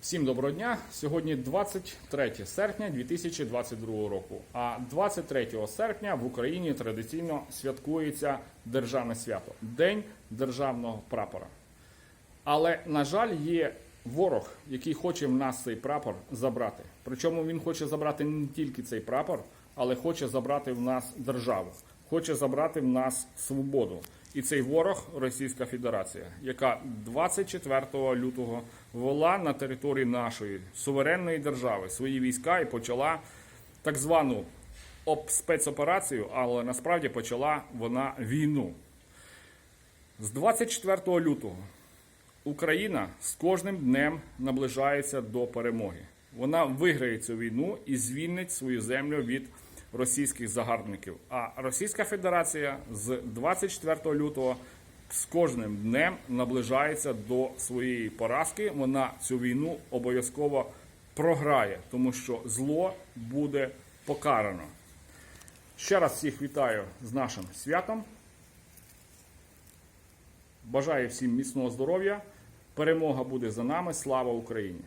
Всім доброго дня. Сьогодні 23 серпня 2022 року. А 23 серпня в Україні традиційно святкується державне свято День державного прапора. Але, на жаль, є ворог, який хоче в нас цей прапор забрати. Причому він хоче забрати не тільки цей прапор, але хоче забрати в нас державу, хоче забрати в нас свободу. І цей ворог Російська Федерація, яка 24 лютого ввела на території нашої суверенної держави свої війська і почала так звану спецоперацію, але насправді почала вона війну. З 24 лютого Україна з кожним днем наближається до перемоги. Вона виграє цю війну і звільнить свою землю від російських загарбників. А Російська Федерація з 24 лютого з кожним днем наближається до своєї поразки. Вона цю війну обов'язково програє, тому що зло буде покарано. Ще раз всіх вітаю з нашим святом. Бажаю всім міцного здоров'я. Перемога буде за нами. Слава Україні!